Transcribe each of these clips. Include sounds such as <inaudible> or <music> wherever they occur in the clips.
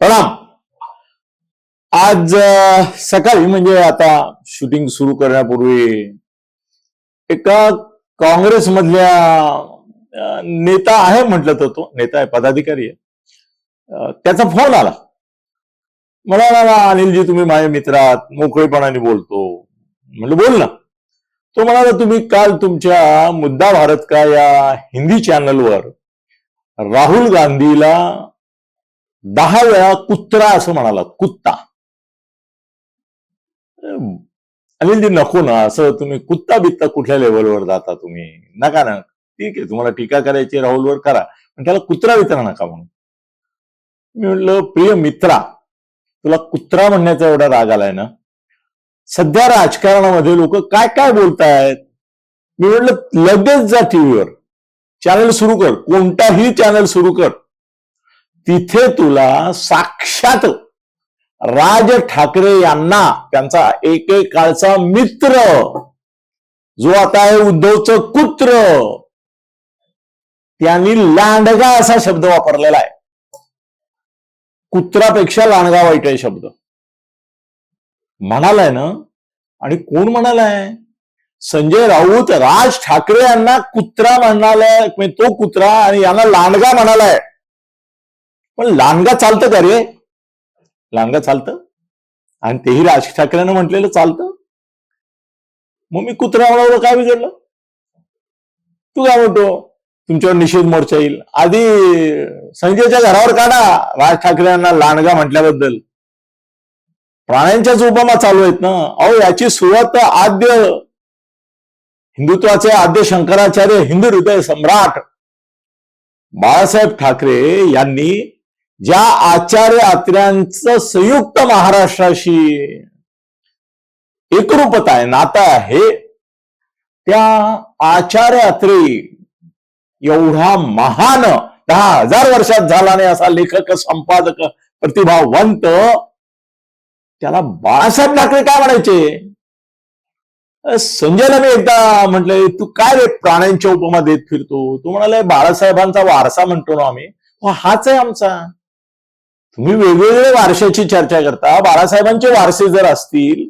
प्रणाम. आज सकाळी म्हणजे आता शूटिंग सुरू करण्यापूर्वी एका काँग्रेसमधल्या मधल्या नेता आहे म्हटलं तर तो नेता आहे पदाधिकारी आहे. त्याचा फोन आला. म्हणाला अनिलजी तुम्ही माझे मित्र आहात मोकळेपणाने बोलतो. म्हणलं बोल ना. तो म्हणाला तुम्ही काल तुमच्या मुद्दा भारत का या हिंदी चॅनलवर राहुल गांधीला दहा वेळा कुत्रा असं म्हणाला कुत्ता. अनिलजी नको ना असं तुम्ही कुत्ता बित्ता कुठल्या लेवलवर जाता तुम्ही? नका ना. ठीक आहे तुम्हाला टीका करायची राहुलवर करा. पण त्याला कुत्रा वितरा नका म्हणून. मी म्हटलं प्रिय मित्रा तुला कुत्रा म्हणण्याचा एवढा राग आलाय ना? सध्या राजकारणामध्ये लोक काय काय बोलतायत? मी म्हटलं लगेच जा टीव्हीवर. चॅनल सुरू कर. कोणताही चॅनल सुरू कर. तिथे तुला साक्षात राज ठाकरे यांना त्यांचा एकेकाळचा मित्र जो आता आहे उद्धवचं कुत्र त्यांनी लांडगा असा शब्द वापरलेला आहे. कुत्रापेक्षा लांडगा वाईट आहे शब्द. म्हणालाय ना? आणि कोण म्हणालाय? संजय राऊत राज ठाकरे यांना कुत्रा म्हणालाय म्हणजे तो कुत्रा आणि यांना लांडगा म्हणालाय. पण लांडगा चालतं का रे? लांडगा चालतं? आणि तेही राज ठाकरेनं म्हटलेलं चालतं? मग मी कुत्रा काय बिघडलं? तू काय म्हणतो? तुमच्यावर निषेध मोर्चा येईल. आधी संजयच्या घरावर काढा. राज ठाकरे यांना लांडगा म्हटल्याबद्दल. प्राण्यांच्याच उपमा चालू आहेत ना? अहो याची सुरुवात आद्य हिंदुत्वाचे आद्य शंकराचार्य हिंदू हृदय सम्राट बाळासाहेब ठाकरे यांनी ज्या आचार्य आत्र्यांचं संयुक्त महाराष्ट्राशी एकरूपता आहे नातं आहे त्या आचार्य अत्रे एवढा महान दहा हजार वर्षात झाला नाही असा लेखक संपादक प्रतिभावंत त्याला बाळासाहेब ठाकरे काय म्हणायचे? संजयला मी एकदा म्हटलंय तू काय रे प्राण्यांच्या उपमा देत फिरतो? तू म्हणाले बाळासाहेबांचा वारसा म्हणतो ना आम्ही हाच आहे आमचा. तुम्ही वेगवेगळ्या वारशाची चर्चा करता. बाळासाहेबांचे वारसे जर असतील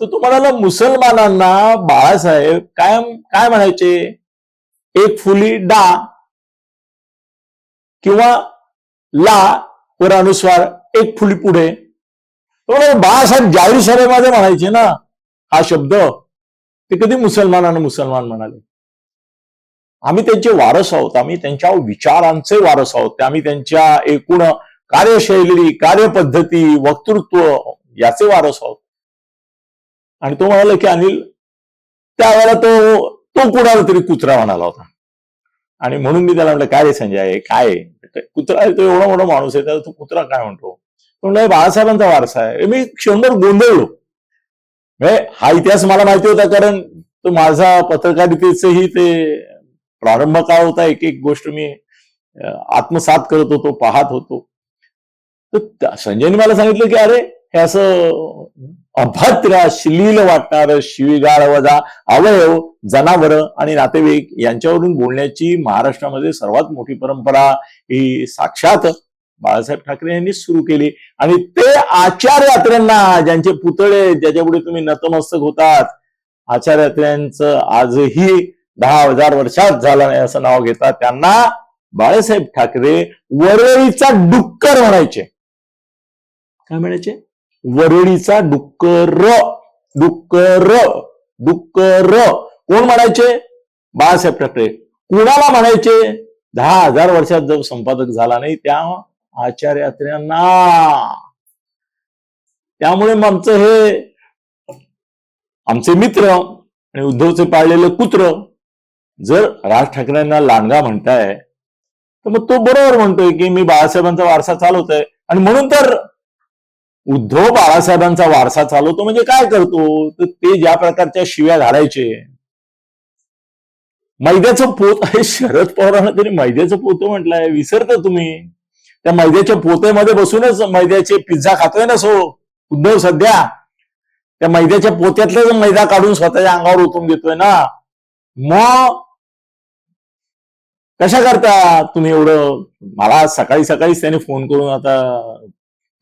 तर तुम्हाला मुसलमानांना बाळासाहेब काय काय म्हणायचे? एक फुली डा किंवा ला वर अनुस्वार एक फुली पुढे. बाळासाहेब जाहीर सभेमध्ये म्हणायचे ना हा शब्द ते कधी मुसलमानानं मुसलमान म्हणाले. आम्ही त्यांचे वारस आहोत आम्ही त्यांच्या विचारांचे वारस आहोत ते आम्ही त्यांच्या एकूण कार्यशैली कार्यपद्धती वक्तृत्व याचे वारस आहोत. आणि तो म्हणाला की अनिल त्यावेळेला तो तो कुणाला तरी कुत्रा म्हणाला होता. आणि म्हणून मी त्याला म्हटलं काय रे संजय आहे? काय कुत्रा आहे तो एवढा मोठा माणूस आहे त्याला तो कुत्रा काय म्हणतो? तो बाळासाहेबांचा वारसा आहे. मी क्षणभर गोंधळलो. म्हणजे हा इतिहास मला माहिती होता कारण तो माझा पत्रकारितेचही ते प्रारंभ काळ होता. एक एक गोष्ट मी आत्मसात करत होतो पाहत होतो. तर संजयने मला सांगितलं की अरे हे असं अभद्र अश्लील वाटणार शिवीगाळ वजा अवयव जनावर आणि नातेवाईक यांच्यावरून बोलण्याची महाराष्ट्रामध्ये सर्वात मोठी परंपरा ही साक्षात बाळासाहेब ठाकरे यांनी सुरू केली. आणि ते आचार्यात्र्यांना ज्यांचे पुतळे ज्याच्यापुढे तुम्ही नतमस्तक होतात आचार्यात्र्यांचं आजही दहा हजार वर्षात झालं नाही असं नाव घेतात त्यांना बाळासाहेब ठाकरे वरळीचा डुक्कर म्हणायचे. काय म्हणायचे? वरळीचा डुक्कर डुक्कर डुक्कर कोण म्हणायचे? बाळासाहेब ठाकरे. कुणाला म्हणायचे? दहा हजार वर्षात जो संपादक झाला नाही त्या आचार्यात्र्यांना. त्यामुळे मग आमचं हे आमचे मित्र आणि उद्धवचे पाळलेलं कुत्र जर राज ठाकरेंना लांडगा म्हणताय तर मग तो बरोबर म्हणतोय की मी बाळासाहेबांचा वारसा चालवतोय. आणि म्हणून तर उद्धव बाळासाहेबांचा वारसा चालवतो म्हणजे काय करतो? तर ते ज्या प्रकारच्या शिव्या घालायचे. मैद्याचं पोत आहे शरद पवारांना तरी मैद्याचं पोत म्हटलंय. विसरता तुम्ही. त्या मैद्याच्या पोत्यामध्ये बसूनच मैद्याचे पिझ्झा खातोय ना सो? उद्धव सध्या. त्या मैद्याच्या पोत्यातलाच मैदा काढून स्वतःच्या अंगावर ओतून देतोय ना? मग कशा करता तुम्ही एवढं? मला सकाळी सकाळीच त्याने फोन करून आता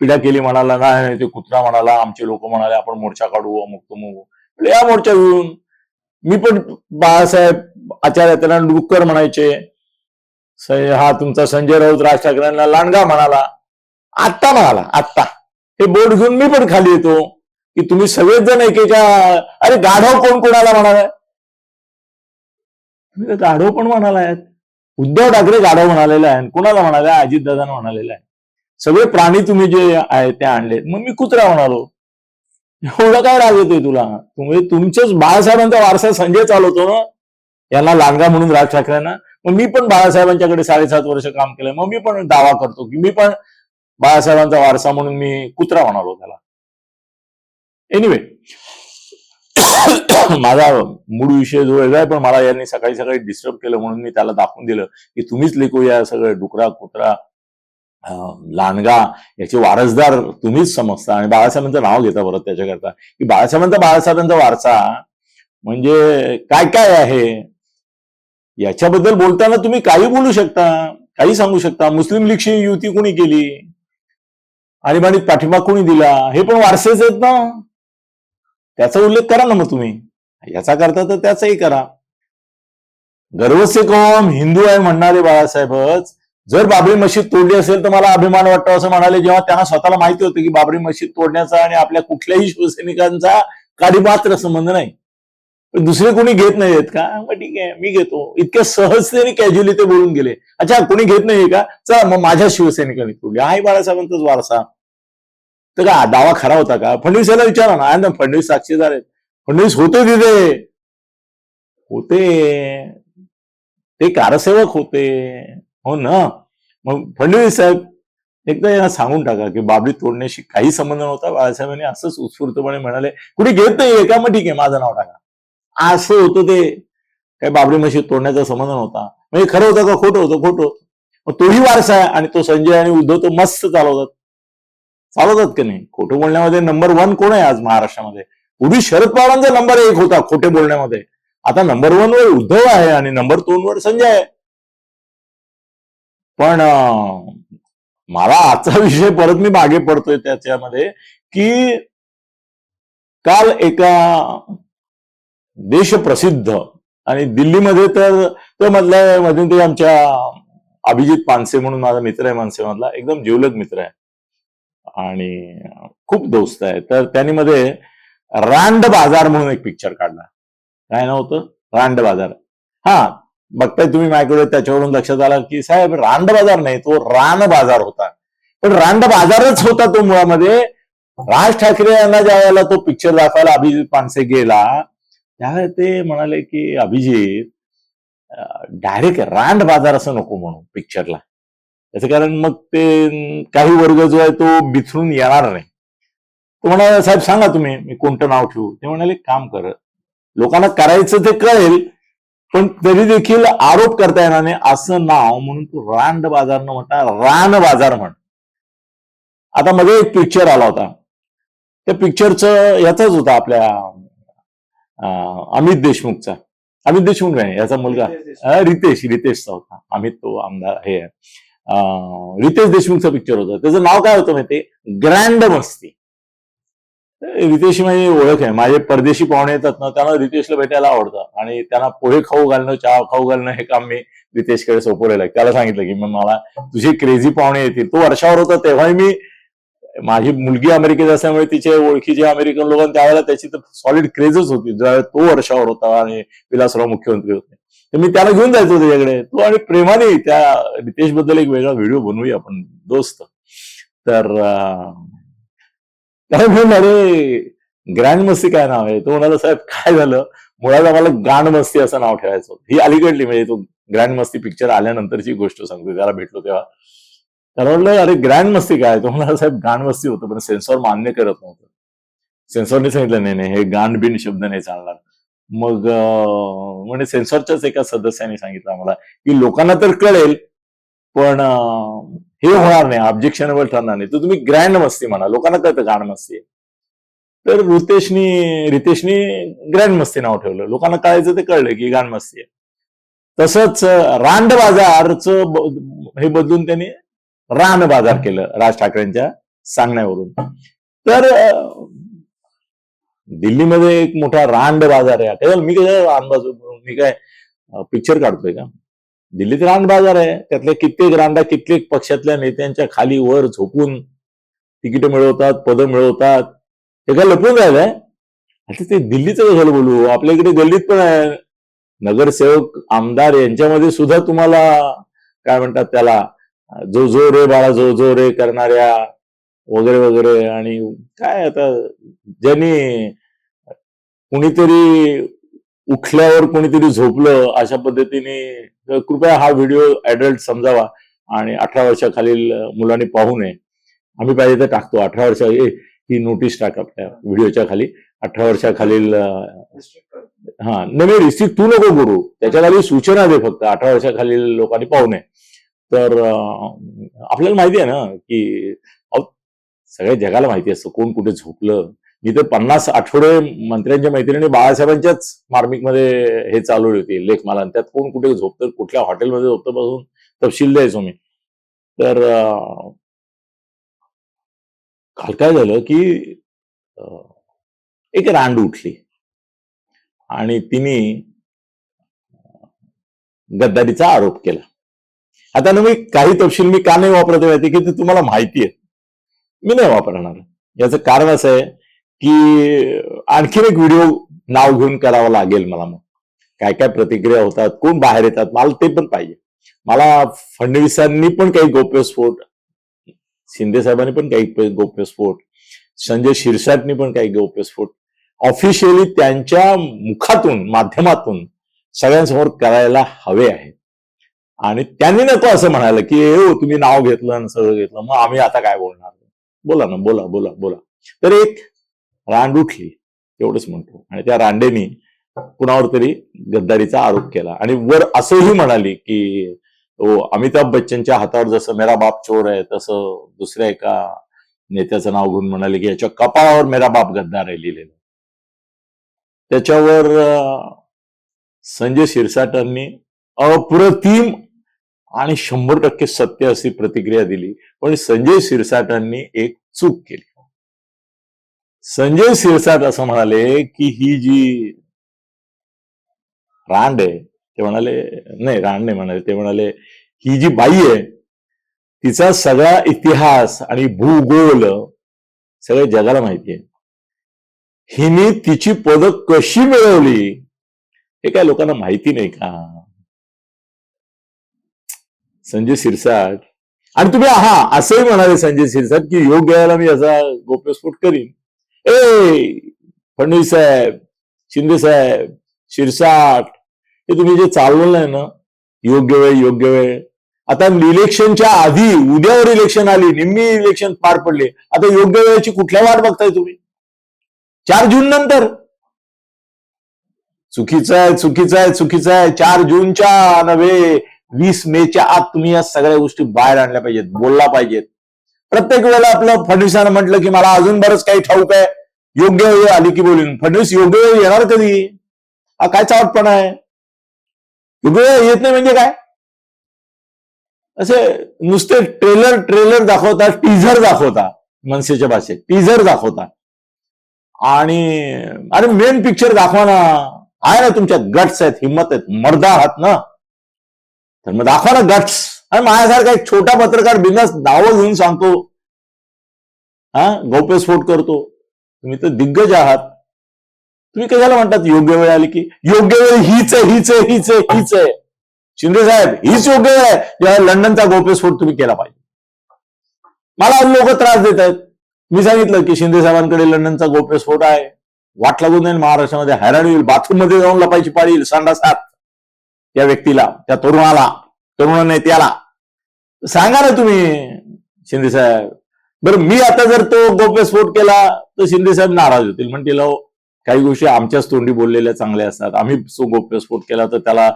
पिढ्या केली म्हणाला नाही नाही, ते कुत्रा म्हणाला आमचे लोक म्हणाले आपण मोर्चा काढू अमुक तमुक. या मोर्चा घेऊन. मी पण बाळासाहेब आचार्य त्यांना डुक्कर म्हणायचे हा तुमचा संजय राऊत राज ठाकरेंना लांडगा म्हणाला. आत्ता म्हणाला आत्ता. हे बोर्ड घेऊन मी पण खाली येतो की तुम्ही सगळेच जण एकेका अरे गाढव कोण कोणाला म्हणालाय तुम्ही तर गाढव पण म्हणाला आहेत उद्धव ठाकरे गाढव म्हणालेला आहे कोणाला म्हणाले? अजितदादांना म्हणालेला आहे सगळे प्राणी तुम्ही जे आहेत ते आणलेत मग मी कुत्रा म्हणालो एवढं काय राग येतोय तुला? तुम्ही तुमच्याच बाळासाहेबांचा वारसा संजय चालवतो ना? यांना लांगा म्हणून राज ठाकरेंना? मग मी पण बाळासाहेबांच्याकडे साडेसात वर्ष काम केलंय मग मी पण दावा करतो की मी पण बाळासाहेबांचा वारसा म्हणून मी कुत्रा म्हणालो त्याला. एनिवे माझा मूळ विषय जो वेगळा आहे पण मला यांनी सकाळी सकाळी डिस्टर्ब केलं म्हणून मी त्याला दाखवून दिलं की तुम्हीच लिखू या सगळं डुकरा कुत्रा लांडगा याचे वारसदार तुम्हीच समजता. आणि बाळासाहेबांचं नाव घेता बरं त्याच्याकरता. की बाळासाहेबांचा बाळासाहेबांचा वारसा म्हणजे काय काय आहे? याच्याबद्दल बोलताना तुम्ही काही बोलू शकता काही सांगू शकता. मुस्लिम लीगशी युती कोणी केली? आणीबाणीत पाठिंबा कोणी दिला? हे पण वारसेच आहेत ना. त्याचा उल्लेख करा ना मग तुम्ही. याचा करता तर त्याचाही करा. गर्वसे कौम हिंदू आहे म्हणणारे बाळासाहेबच. जर बाबरी मशीद तोडली असेल तर मला अभिमान वाटतो असं म्हणाले. जेव्हा त्यांना स्वतःला माहिती होतं की बाबरी मशीद तोडण्याचा आणि आपल्या कुठल्याही शिवसैनिकांचा काही मात्र संबंध नाही. दुसरे कोणी घेत नाहीयेत का? मग ठीक आहे मी घेतो. इतक्या सहजतेने कॅज्युअली ते बोलून गेले. अच्छा कोणी घेत नाहीये का? चला मग माझ्या शिवसैनिकांनी तोडली. आहे बाळासाहेबांचाच वारसा. तर का दावा खरा होता का? फडणवीस याला विचारा ना. आहे ना फडणवीस साक्षीदार आहेत. फडणवीस होते तिथे. होते. ते कारसेवक होते. हो ना. मग फडणवीस साहेब एकदा यांना सांगून टाका की बाबरी तोडण्याशी काही संबंध नव्हता. बाळासाहेबांनी असंच उत्स्फूर्तपणे म्हणाले कुठे घेत नाही का? मग ठीक आहे माझं नाव टाका. असं होतं ते. काही बाबरी मशीद तोडण्याचा संबंध नव्हता. म्हणजे खरं होतं का? खोटं होतं खोटं होतं. मग तोही वारसा आहे आणि तो संजय आणि उद्धव तो मस्त चालवतात. चालवतात की नाही? खोटं बोलण्यामध्ये नंबर वन कोण आहे आज महाराष्ट्रामध्ये? पूर्वी शरद पवारांचा नंबर एक होता खोटे बोलण्यामध्ये. आता नंबर वन वर उद्धव आहे आणि नंबर दोन वर संजय आहे. पण मला आजचा विषय परत मी मागे पडतोय त्याच्यामध्ये की काल एका देशप्रसिद्ध आणि दिल्लीमध्ये तर तो मधल्या ते आमच्या अभिजित पानसे म्हणून माझा मित्र आहे मानसे मधला एकदम जिवलग मित्र आहे. आणि खूप दोस्त आहे. तर त्यांनी मध्ये रांड बाजार म्हणून एक पिक्चर काढला. काय नाव होतं? रांड बाजार. हा बघताय तुम्ही माझ्याकडे त्याच्यावरून लक्षात आलं की साहेब रांड बाजार नाही तो रान बाजार होता. पण रांड बाजारच होता तो मुळामध्ये. राज ठाकरे यांना ज्या वेळेला तो पिक्चर दाखवायला अभिजित पानसे गेला त्यावेळेला ते म्हणाले की अभिजित डायरेक्ट रांड बाजार असं नको म्हणू पिक्चरला त्याचं कारण मग ते काही वर्ग जो आहे तो बिथरून येणार नाही. तो म्हणाला साहेब सांगा तुम्ही मी कोणतं नाव ठेवू? ते म्हणाले काम कर. लोकांना करायचं ते कळेल पण तरी देखील आरोप करता येणार नाही. असं नाव म्हणून तू रांड बाजार न म्हणता रान बाजार म्हण. आता मध्ये एक पिक्चर आला होता. त्या पिक्चरचं याचाच होता आपल्या अमित देशमुखचा. अमित देशमुख नाही याचा मुलगा. रितेश रितेशचा होता. अमित तो आमदार हे रितेश देशमुखचा पिक्चर होता. त्याचं नाव काय होतं माहिती ग्रँड मस्ती. रितेश माझी ओळख आहे. माझे परदेशी पाहुणे येतात ना त्यांना रितेशला भेटायला आवडतं. आणि त्यांना पोहे खाऊ घालणं चहा खाऊ घालणं हे काम मी रितेशकडे सोपवलेलं आहे. त्याला सांगितलं की मग मला तुझे क्रेझी पाहुणे येतील. तो वर्षावर होता तेव्हाही मी माझी मुलगी अमेरिकेत असल्यामुळे तिचे ओळखीचे अमेरिकन लोक त्यावेळेला त्याची तर सॉलिड क्रेजच होती. ज्यावेळेला तो वर्षावर होता आणि विलासराव मुख्यमंत्री होते. तर मी त्याला घेऊन जायचो त्याच्याकडे. तो आणि प्रेमाने त्या रितेशबद्दल एक वेगळा व्हिडिओ बनवूया आपण दोस्त. तर त्याला म्हणून? अरे ग्रँड मस्ती काय नाव आहे? तो म्हणाला साहेब काय झालं? मुळात आम्हाला गांड मस्ती असं नाव ठेवायचं होतं. ही अलीकडली म्हणजे तो ग्रँड मस्ती पिक्चर आल्यानंतरची गोष्ट सांगतो त्याला भेटलो तेव्हा. त्याला म्हटलं अरे ग्रँड मस्ती काय? तो म्हणाला साहेब गांड मस्ती होतं पण सेन्सॉर मान्य करत नव्हतं. सेन्सॉरने सांगितलं नाही नाही हे गांड बिन शब्द नाही चालणार. मग म्हणजे सेन्सॉरच्याच एका सदस्याने सांगितलं आम्हाला की लोकांना तर कळेल पण हे होणार नाही ऑब्जेक्शनेबल ठरणार नाही. तर तुम्ही ग्रँड मस्ती म्हणा लोकांना कळतं गाण मस्ती तर रितेशनी रितेशनी ग्रँड मस्ती नाव ठेवलं. लोकांना कळायचं ते कळलं की गाण मस्ती आहे. तसंच रांड बाजारचं हे बदलून त्यांनी रान बाजार केलं राज ठाकरेंच्या सांगण्यावरून. तर दिल्लीमध्ये एक मोठा रांड बाजार आहे. मी काय रांड बाजार मी काय पिक्चर काढतोय का? दिल्लीत रांड बाजार आहे. त्यातल्या कित्येक रांडा कित्येक पक्षातल्या नेत्यांच्या खाली वर झोपून तिकीट मिळवतात पदं मिळवतात. हे काय लपून राहिलंय? आता ते दिल्लीचं कशाला बोलू. आपल्या इकडे गल्लीत पण आहे. नगरसेवक आमदार यांच्यामध्ये सुद्धा तुम्हाला काय म्हणतात त्याला जो जो रे बाळा जो जो रे करणाऱ्या वगैरे वगैरे आणि काय आता ज्यांनी कुणीतरी उठल्यावर कोणीतरी झोपलं अशा पद्धतीने कृपया हा व्हिडिओ ऍडल्ट समजावा आणि अठरा वर्षाखालील मुलांनी पाहू नये. आम्ही पाहिजे तर टाकतो. अठरा वर्षा ए, ही नोटीस टाक आपल्या व्हिडिओच्या खाली. अठरा वर्षाखालील हा नाही रिस्ट्रिक्ट तू नको करू. त्याच्याखाली सूचना दे फक्त. अठरा वर्षाखालील लोकांनी पाहू नये. तर आपल्याला माहिती आहे ना की सगळ्या जगाला माहिती असतं. कोण कुठे झोपलं मी तर पन्नास आठवडे मंत्र्यांच्या मैत्रिणी बाळासाहेबांच्याच मार्मिकमध्ये हे चालवली होती लेखमाला त्यात कोण कुठे झोपतं कुठल्या हॉटेलमध्ये झोपतं पासून तपशील द्यायचो मी. तर काल काय झालं की एक रांड उठली. आणि तिने गद्दारीचा आरोप केला. आता ना मी काही तपशील मी का नाही वापरत माहिती की ते तुम्हाला माहिती आहे. मी नाही वापरणार. याचं कारण असं आहे की आणखीन एक व्हिडिओ नाव घेऊन करावा लागेल मला मग. काय काय प्रतिक्रिया होतात कोण बाहेर येतात मला ते पण पाहिजे. मला फडणवीसांनी पण काही गोप्यस्फोट शिंदे साहेबांनी पण काही गोप्यस्फोट संजय शिरसाटनी पण काही गोप्यस्फोट ऑफिशियली त्यांच्या मुखातून माध्यमातून सगळ्यांसमोर करायला हवे आहे. आणि त्यांनी नको असं म्हणायला की हो तुम्ही नाव घेतलं आणि सगळं घेतलं मग आम्ही आता काय बोलणार? बोला ना बोला बोला बोला. तर एक रांड उठली एवढंच म्हणतो. आणि त्या रांडेनी कुणावर तरी गद्दारीचा आरोप केला. आणि वर असंही म्हणाली की अमिताभ बच्चनच्या हातावर जसं मेरा बाप चोर आहे तसं दुसऱ्या एका नेत्याचं नाव घेऊन म्हणाले की याच्या कपाळावर मेरा बाप गद्दार आहे लिहिलेलं. त्याच्यावर संजय शिरसाटांनी अप्रतिम आणि शंभर टक्के सत्य अशी प्रतिक्रिया दिली. पण संजय शिरसाटांनी एक चूक केली. संजय सिरसाट असं म्हणाले की ही जी रांड आहे ते म्हणाले नाही रांड नाही म्हणाले ते म्हणाले ही जी बाई आहे तिचा सगळा इतिहास आणि भूगोल सगळ्या जगाला माहिती आहे. हिने तिची पद कशी मिळवली हे काय लोकांना माहिती नाही का? संजय शिरसाट आणि तुम्ही हा असंही म्हणाले संजय सिरसाट की योग्य वेळेला मी याचा गोप्यस्फोट करीन. ए फडणवीस साहेब शिंदे साहेब शिरसाट हे तुम्ही जे चालवलंय ना योग्य वेळ योग्य वेळ आता इलेक्शनच्या आधी उद्यावर इलेक्शन आली निम्मी इलेक्शन पार पडले आता योग्य वेळेची कुठल्या वाट बघताय तुम्ही चार जून नंतर चुकीचं आहे चुकीचं आहे चुकीचं आहे चार जूनच्या नव्हे वीस मेच्या आत तुम्ही या सगळ्या गोष्टी बाहेर आणल्या पाहिजेत बोलला पाहिजेत प्रत्येक वेळेला आपलं फडणवीसानं म्हटलं की मला अजून बरंच काही ठाऊक आहे. योग्य वेळ आली की बोलून. फडणवीस योग्य वेळ येणार कधी? हा काय चावटपणा आहे? योग्य वेळ येत नाही म्हणजे काय? असे नुसते ट्रेलर ट्रेलर दाखवता टीझर दाखवता मनसेच्या भाषेत. टीझर दाखवता आणि अरे मेन पिक्चर दाखवा ना आहे ना तुमच्या गट्स आहेत हिंमत आहेत. मर्दा आहात ना? तर मग दाखवा ना गट्स आणि माझ्यासारखा एक छोटा पत्रकार बिंदास नावं घेऊन सांगतो. हा? गौप्यस्फोट करतो. तुम्ही तर दिग्गज आहात. तुम्ही कशाला म्हणतात योग्य वेळ आली की? योग्य वेळ हीच आहे हीच आहे हीच आहे हीच आहे. शिंदे साहेब हीच योग्य वेळ आहे जेव्हा लंडनचा गौप्यस्फोट तुम्ही केला पाहिजे. मला लोक त्रास देत आहेत. मी सांगितलं की शिंदे साहेबांकडे लंडनचा गोप्यस्फोट आहे. वाट लागून जाईल महाराष्ट्रामध्ये हैराण होईल बाथरूममध्ये जाऊन लपायची पाळी येईल संडासात त्या व्यक्तीला त्या तरुणाला तरुण नेत्याला सांगा ना तुम्ही शिंदे साहेब. बरं मी आता जर तो गोप्यस्फोट केला तर शिंदे साहेब नाराज होतील. म्हणतील काही गोष्टी आमच्याच तोंडी बोललेल्या चांगल्या असतात. आम्ही गोप्यस्फोट केला तर त्याला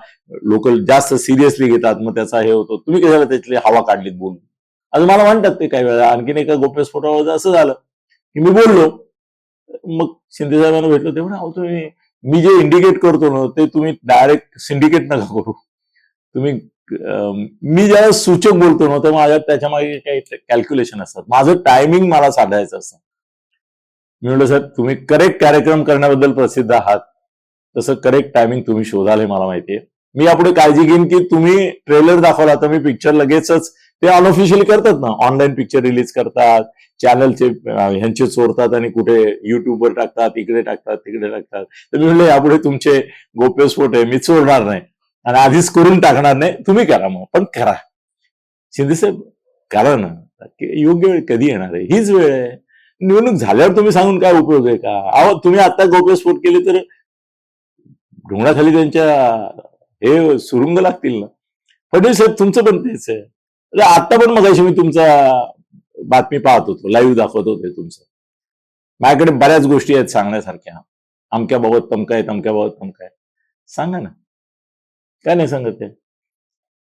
लोक जास्त सिरियसली घेतात मग त्याचा हे होतो. तुम्ही कशाला त्यातली हवा काढलीत बोलून? आज मला म्हणतात ते काही वेळा आणखीन एका गोप्यस्फोटावर असं झालं की मी बोललो मग शिंदे साहेबांना भेटलो ते म्हणा तुम्ही मी जे इंडिकेट करतो ना ते तुम्ही डायरेक्ट सिंडिकेट नका करू. तुम्ही मी ज्यावेळेस सूचक बोलतो ना तर माझ्या त्याच्यामागे काही कॅल्क्युलेशन असतात. माझं टायमिंग मला साधायचं असतं. मी म्हणलं सर तुम्ही करेक्ट कार्यक्रम करण्याबद्दल प्रसिद्ध आहात. तसं करेक्ट टायमिंग तुम्ही शोधाल हे मला माहितीये मी यापुढे काळजी घेईन की तुम्ही ट्रेलर दाखवला तर मी पिक्चर लगेचच ते अनऑफिशियल करतात ना. ऑनलाईन पिक्चर रिलीज करतात चॅनलचे ह्यांचे चोरतात आणि कुठे युट्यूबवर टाकतात इकडे टाकतात तिकडे टाकतात. तर मी म्हणलं यापुढे तुमचे गोप्यस्फोट आहे मी चोरणार नाही. आणि आधीच करून टाकणार नाही तुम्ही करा मग पण करा. शिंदे साहेब करा ना. योग्य वेळ कधी येणार आहे? हीच वेळ आहे. निवडणूक झाल्यावर तुम्ही सांगून काय उपयोग आहे का? अहो तुम्ही आता गोप्यस्फोट केले तर ढोंगणाखाली त्यांच्या हे सुरुंग लागतील ना. फडणवीस साहेब तुमचं पण तेच आहे. अरे आता पण मगाशी मी तुमचा बातमी पाहत होतो लाईव्ह दाखवत होते तुमचं. माझ्याकडे बऱ्याच गोष्टी आहेत सांगण्यासारख्या. अमक्याबाबत तमकाय तमक्याबाबत आहे आहे सांगा ना. काय नाही सांगत ते.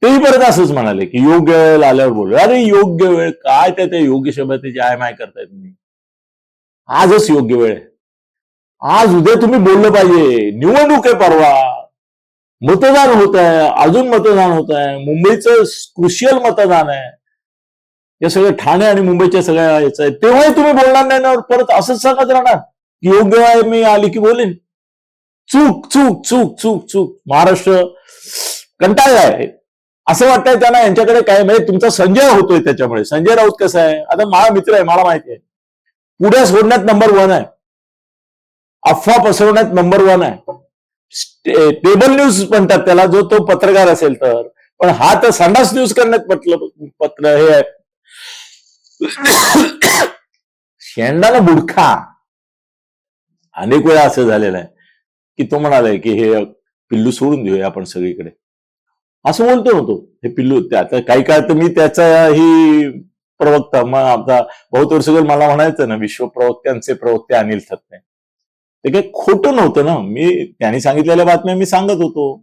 तेही परत असंच म्हणाले की योग्य वेळ आल्यावर बोलू अरे योग्य वेळ काय त्या त्या योग्य शब्दाची आय माय करताय तुम्ही. आजच योग्य वेळ आहे. आज उद्या तुम्ही बोललं पाहिजे. निवडणूक आहे परवा. मतदान होत आहे. अजून मतदान होत आहे. मुंबईचं क्रुशियल मतदान आहे. या सगळ्या ठाणे आणि मुंबईच्या सगळ्या याचं आहे. तेव्हाही तुम्ही बोलणार नाही ना. परत असंच सांगत राहणार की योग्य वेळ मी आली की बोलेन. चूक चूक चूक चूक चूक. महाराष्ट्र कंटाळलाय असं वाटतंय त्यांना यांच्याकडे काय म्हणजे तुमचा संजय होतोय त्याच्यामुळे. संजय राऊत कसं आहे? आता माझा मित्र आहे मला माहिती आहे. पुढे सोडण्यात नंबर वन आहे. अफवा पसरवण्यात नंबर वन आहे. टेबल न्यूज म्हणतात त्याला जो तो पत्रकार असेल तर. पण हा तर संडास न्यूज करण्यात म्हटलं पत्र हे आहे. <coughs> शेंडाला बुडखा. अनेक वेळा असं झालेलं आहे. की तो म्हणालाय की हे पिल्लू सोडून देऊया आपण सगळीकडे. असं बोलतो नव्हतो हे पिल्लू आता काही काळ तर मी त्याचाही प्रवक्ता मग आता बहुत वर्ष मला म्हणायचं ना विश्व प्रवक्त्यांचे प्रवक्ते अनिल थत्ते ते काही खोटं नव्हतं ना. मी त्यांनी सांगितलेल्या बातम्या मी सांगत होतो.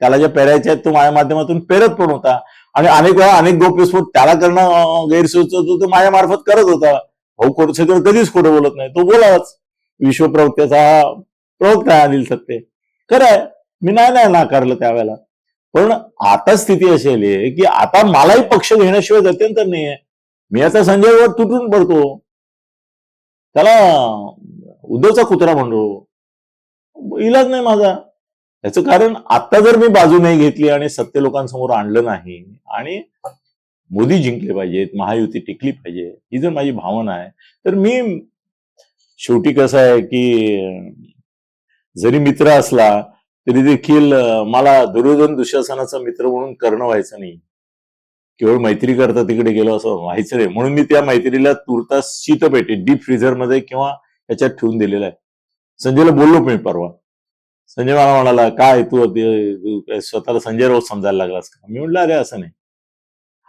त्याला ज्या पेरायच्या आहेत तो माझ्या माध्यमातून पेरत पण होता. आणि अनेक वेळा अनेक गोप्यस्फोट त्याला करणं अं, गैरसोच तो माझ्या मार्फत करत होता. भाऊ कोरसेकर कधीच खोटं बोलत नाही. तो बोलावाच. विश्वप्रवक्त्याचा प्रवक्ता आहे अनिल थत्ते खरं आहे मी नाही नाही नाकारलं त्यावेळेला. पण आता स्थिती अशी आली आहे की आता मलाही पक्ष घेण्याशिवाय गत्यंतर नाहीये. मी आता संजयवर तुटून पडतो. त्याला उद्धवचा कुत्रा म्हणतो इलाज नाही माझा. याचं कारण आता जर मी बाजू नाही घेतली आणि सत्य लोकांसमोर आणलं नाही आणि मोदी जिंकले पाहिजेत महायुती टिकली पाहिजे ही जर माझी भावना आहे तर मी शेवटी कसं आहे की जरी मित्र असला तरी देखील मला दुर्योधन दुशासनाचा मित्र म्हणून कर्ण व्हायचं नाही. केवळ मैत्री करता तिकडे गेलो असं व्हायचं नाही. म्हणून मी त्या मैत्रीला तुर्तास शीतपेटी डीप फ्रीझरमध्ये किंवा याच्यात ठेवून दिलेला आहे. संजयला बोललो मी परवा. संजय मला म्हणाला काय तू स्वतःला संजय राऊत समजायला लागलास का? मी म्हटलं अरे असं नाही.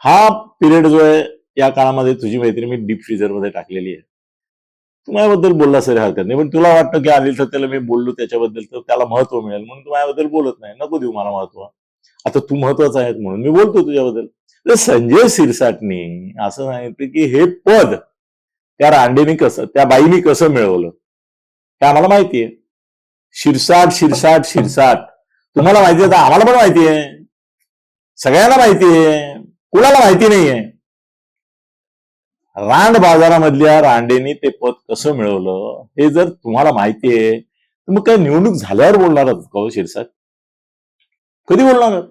हा पिरियड जो आहे या काळामध्ये तुझी मैत्री मी डीप फ्रीझरमध्ये टाकलेली आहे. तू माझ्याबद्दल बोलला सर हरकत नाही. पण तुला वाटतं की अनिल सत्याला मी बोललो त्याच्याबद्दल तर त्याला महत्त्व मिळेल म्हणून तू माझ्याबद्दल बोलत नाही. नको देऊ मला महत्त्व. आता तू महत्त्वाचा आहे म्हणून मी बोलतो तुझ्याबद्दल. तर संजय सिरसाटनी असं सांगितलं की हे पद त्या रांडेनी कसं त्या बाईनी कसं मिळवलं हे आम्हाला माहितीये. शिरसाट शिरसाट शिरसाट. तुम्हाला माहिती आहे आम्हाला पण माहिती आहे सगळ्यांना माहिती आहे कुणाला माहिती नाहीये. रांड बाजारामधल्या रांडेनी ते पद कसं मिळवलं हे जर तुम्हाला माहिती आहे तर मग काय निवडणूक झाल्यावर बोलणार आहात का हो शिरसाट? कधी बोलणार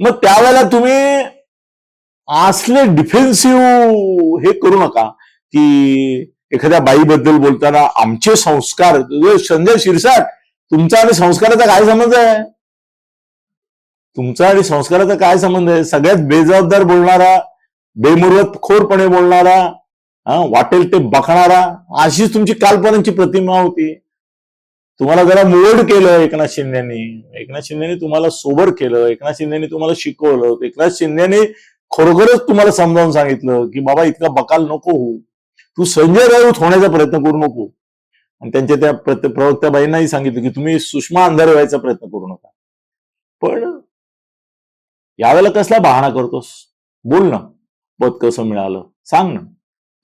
मग त्यावेळेला तुम्ही असले डिफेन्सिव्ह हे करू नका की एखाद्या बाईबद्दल बोलताना आमचे संस्कार संजय शिरसाट तुमचा आणि संस्काराचा काय संबंध आहे? तुमचा आणि संस्काराचा काय संबंध आहे? सगळ्यात बेजबाबदार बोलणारा खोरपणे बोलणारा हा, वाटेल ते बखणारा अशीच तुमची कालपर्यंतची प्रतिमा होती. तुम्हाला जरा मोड केलं एकनाथ शिंदेनी. एकनाथ शिंदेनी तुम्हाला सोबर केलं एकनाथ शिंदेनी तुम्हाला शिकवलं एकनाथ शिंदेनी खरोखरच तुम्हाला समजावून सांगितलं की बाबा इतका बकाल नको होऊ. तू संजय राऊत होण्याचा प्रयत्न करू नको. आणि त्यांच्या त्या प्रवक्त्याबाईंनाही सांगितलं की तुम्ही सुषमा अंधारे व्हायचा प्रयत्न करू नका. पण यावेळेला कसला बहाणा करतोस? बोल ना. पद कसं मिळालं? सांग ना.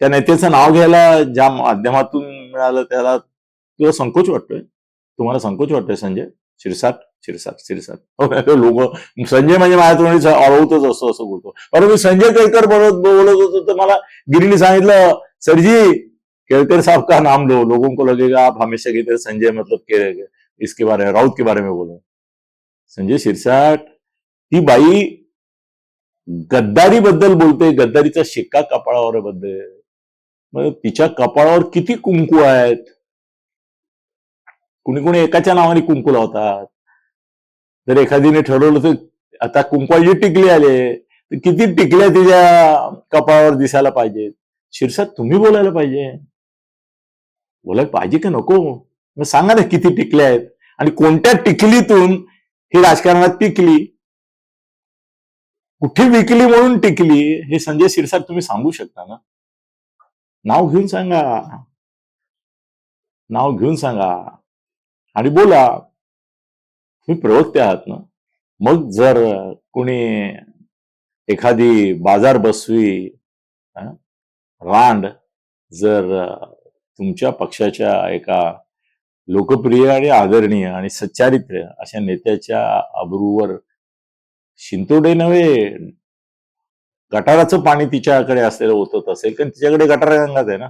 त्या नेत्याचं नाव घ्यायला ज्या माध्यमातून मिळालं त्याला तुला संकोच वाटतोय? तुम्हाला संकोच वाटतोय संजय? शिरसाट शिरसाट शिरसाट. हो, लोक संजय म्हणजे माझ्या तोंडी अडवतच असतो असं बोलतो. अरे मी संजय केळकर बोलत बोलत होतो तर मला गिरीने सांगितलं सरजी केळकर साहब का नाम लो? लोगों को लगेगा आप हमेशा की तरह संजय मतलब के इसके बारे में राउत के बारे में बोलो. संजय शिरसाट ती बाई गद्दारी बद्दल बोलते गद्दारीचा शिक्का कपाळावर बद्दल मग तिच्या कपाळावर किती कुंकू आहेत? कुणी कुणी एकाच्या नावाने कुंकू लावतात. जर एखादीने ठरवलं तर आता कुंकवाची टिकली आले तर किती टिकल्या तिच्या कपाळावर दिसायला पाहिजेत शिरसाट तुम्ही बोलायला पाहिजे. बोलायला पाहिजे का नको? मग सांगा ना किती टिकल्या आहेत. आणि कोणत्या टिकलीतून ही राजकारणात टिकली? कुठे विकली म्हणून टिकली हे संजय सिरसाट तुम्ही सांगू शकता ना? नाव घेऊन सांगा. नाव घेऊन सांगा. आणि बोला. तुम्ही प्रवक्ते आहात ना? मग जर कोणी एखादी बाजार बसवी रांड जर तुमच्या पक्षाच्या एका लोकप्रिय आणि आदरणीय आणि सच्चारित्र्य अशा नेत्याच्या अब्रूवर शिंतोडे नव्हे. गटाराचं पाणी तिच्याकडे असलेलं होत असेल कारण तिच्याकडे गटार रंगात आहे ना.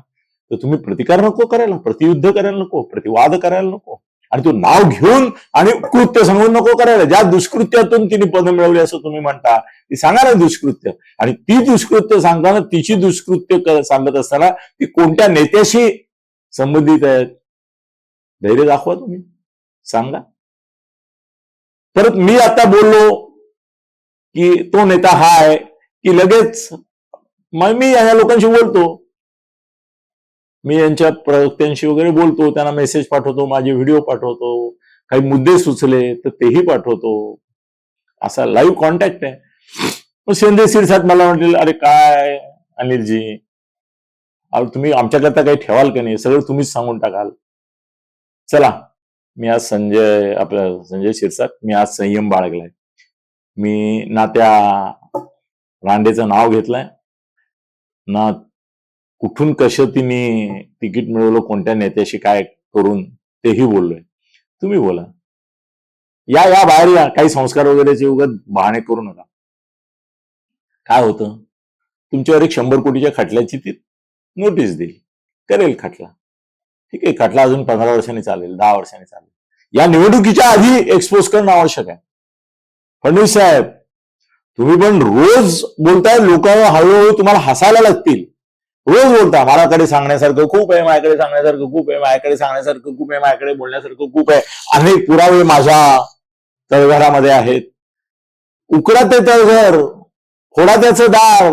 तर तुम्ही प्रतिकार नको करायला प्रतियुद्ध करायला नको प्रतिवाद करायला नको. आणि तो नाव घेऊन आणि कृत्य सांगून नको करायला. ज्या दुष्कृत्यातून तिने पद मिळवली असं तुम्ही म्हणता ती सांगा ना दुष्कृत्य. आणि ती दुष्कृत्य सांगताना तिची दुष्कृत्य सांगत असताना ती कोणत्या नेत्याशी संबंधित आहेत? धैर्य दाखवा तुम्ही. सांगा. परत मी आता बोललो की तो नेता हा आहे की लगेच मग मी या लोकांशी बोलतो. मी यांच्या प्रवक्त्यांशी वगैरे बोलतो त्यांना मेसेज पाठवतो माझे व्हिडिओ पाठवतो काही मुद्दे सुचले तर तेही पाठवतो. असा लाईव्ह कॉन्टॅक्ट आहे. मग संजय सिरसाट मला म्हटले अरे काय अनिलजी? अरे तुम्ही आमच्याकरता काही ठेवाल का नाही? सगळं तुम्हीच सांगून टाकाल. चला मी आज संजय आपला संजय शिरसाट मी आज संयम बाळगलाय. मी ना त्या रांडेचं नाव घेतलंय ना कुठून कसं तिने तिकीट मिळवलं कोणत्या नेत्याशी काय करून तेही बोललोय. तुम्ही बोला. या या बाहेर या. काही संस्कार वगैरेचे उगत बहाणे करू नका. काय होतं? तुमच्यावर एक शंभर कोटीच्या खटल्याची ती नोटीस देईल. करेल खटला. ठीक आहे खटला अजून पंधरा वर्षांनी चालेल दहा वर्षांनी चालेल. या निवडणुकीच्या आधी एक्सपोज करणं आवश्यक आहे. फडणवीस साहेब तुम्ही पण रोज बोलताय लोक हळूहळू तुम्हाला हसायला लागतील. रोज बोलता माझ्याकडे सांगण्यासारखं खूप आहे माझ्याकडे सांगण्यासारखं खूप आहे माझ्याकडे सांगण्यासारखं खूप आहे माझ्याकडे बोलण्यासारखं खूप आहे. अनेक पुरावे माझ्या तळघरामध्ये आहेत. उकडा ते तळघर फोडा त्याचं दार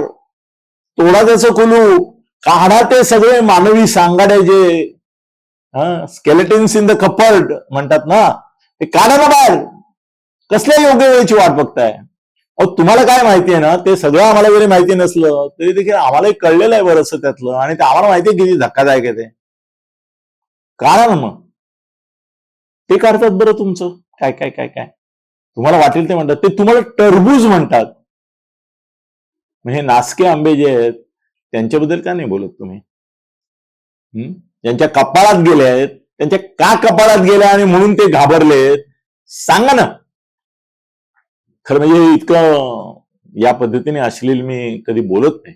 तोडा त्याचं कुलू काढा ते सगळे मानवी सांगाडे जे स्केलेटिन्स इन द कपर्ट म्हणतात ना ते काढा ना बाहेर. कसल्या योग्य वेळेची वाट बघताय? अहो तुम्हाला काय माहिती आहे ना ते सगळं आम्हाला जरी माहिती नसलं तरी देखील आम्हाला कळलेलं आहे बरंच त्यातलं आणि ते आम्हाला माहिती आहे किती धक्कादायक आहे ते. कारण मग ते काढतात बरं तुमचं. काय काय काय काय? तुम्हाला वाटेल ते म्हणतात. ते तुम्हाला टरबूज म्हणतात. म्हणजे हे नासके आंबे जे आहेत त्यांच्याबद्दल का नाही बोलत तुम्ही? ज्यांच्या कपाळात गेले आहेत त्यांच्या का कपाळात गेल्या आणि म्हणून ते घाबरलेत सांगा ना. खरं म्हणजे इतकं या पद्धतीने अश्लील मी कधी बोलत नाही.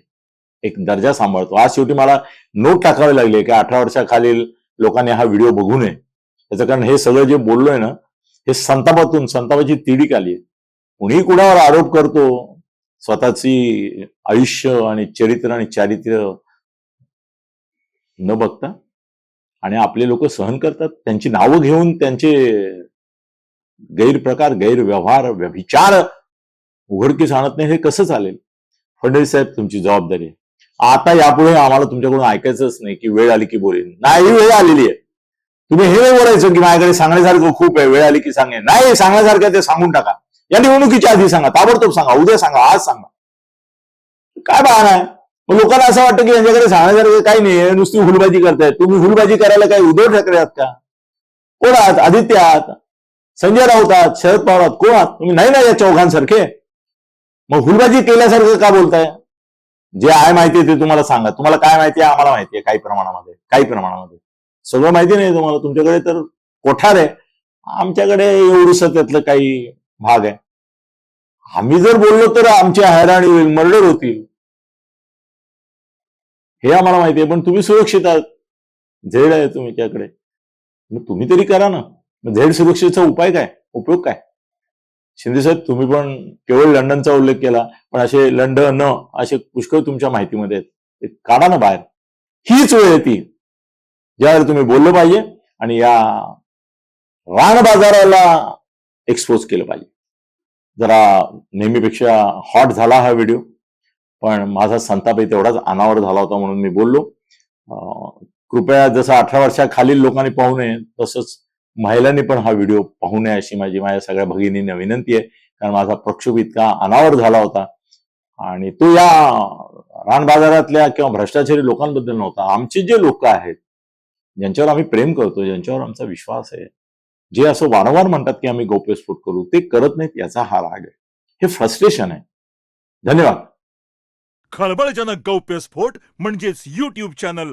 एक दर्जा सांभाळतो. आज शेवटी मला नोट टाकावे लागले की अठरा वर्षाखालील लोकांनी हा व्हिडिओ बघू नये. त्याचं कारण हे सगळं जे बोललोय ना हे संतापातून संतापाची तिडीक आली कुणीही कुणावर आरोप करतो स्वतःची आयुष्य आणि चरित्र आणि चारित्र्य न बघता आणि आपले लोक सहन करतात त्यांची नावं घेऊन त्यांचे गैरप्रकार गैरव्यवहार व्यभिचार उघडकीस आणत नाही हे कसं चालेल? फडणवीस साहेब तुमची जबाबदारी आहे. आता यापुढे आम्हाला तुमच्याकडून ऐकायचंच नाही की वेळ आली की बोलेन नाही वेळ आलेली आहे. तुम्ही हे बोलायचं की माझ्याकडे सांगण्यासारखं खूप आहे वेळ आली की सांगे. नाही सांगण्यासारखं ते सांगून टाका. या निवडणुकीच्या आधी सांगा ताबडतोब सांगा उद्या सांगा आज सांगा. काय बहाणा आहे? मग लोकांना असं वाटतं की यांच्याकडे सांगण्यासारखं काही नाही नुसती हुलबाजी करताय तुम्ही हुलबाजी करायला काही उद्धव ठाकरे आहात का? कोण आहात? आदित्य आहात? संजय राऊत आहात शरद पवार आहात कोण आहात? तुम्ही नाही ना या चौघांसारखे? मग हुलबाजी केल्यासारखं का बोलताय? जे आहे माहिती आहे ते तुम्हाला सांगा. तुम्हाला काय माहिती आहे? आम्हाला माहिती आहे काही प्रमाणामध्ये. काही प्रमाणामध्ये. सगळं माहिती नाही तुम्हाला. तुमच्याकडे तर कोठार आहे. आमच्याकडे एवढंच त्यातलं काही भाग आहे. आम्ही जर बोललो तर आमची हैराणी होईल मर्डर होतील. हे आम्हाला माहिती आहे. पण तुम्ही सुरक्षित आहात. झेड आहे तुमच्याकडे मग तुम्ही तरी करा ना. मग झेड सुरक्षेचा उपाय काय? उपयोग काय? शिंदे साहेब तुम्ही पण केवळ लंडनचा उल्लेख केला पण असे लंडन असे पुष्कळ तुमच्या माहितीमध्ये आहेत. ते काढा ना बाहेर. हीच वेळ आहे ती. ज्यावेळेला तुम्ही बोललं पाहिजे आणि या रान बाजाराला एक्सपोज केलं पाहिजे. जरा नेहमीपेक्षा हॉट झाला हा व्हिडिओ पण माझा संतापही तेवढाच अनावर झाला होता म्हणून मी बोललो. कृपया जसं अठरा वर्षाखालील लोकांनी पाहू नये तसंच महिलांनी पण हा व्हिडिओ पाहू नये अशी माझी माझ्या सगळ्या भगिनींना विनंती आहे. कारण माझा प्रक्षोभ इतका अनावर झाला होता. आणि तो या रान बाजारातल्या किंवा भ्रष्टाचारी लोकांबद्दल नव्हता. आमचे जे लोक आहेत ज्यांच्यावर आम्ही प्रेम करतो ज्यांच्यावर आमचा विश्वास आहे जे असं वारंवार म्हणतात की आम्ही गौप्यस्फोट करू ते करत नाहीत याचा हा राग आहे. हे फ्रस्ट्रेशन आहे. धन्यवाद. खळबळजनक गौप्यस्फोट म्हणजेच युट्यूब चॅनल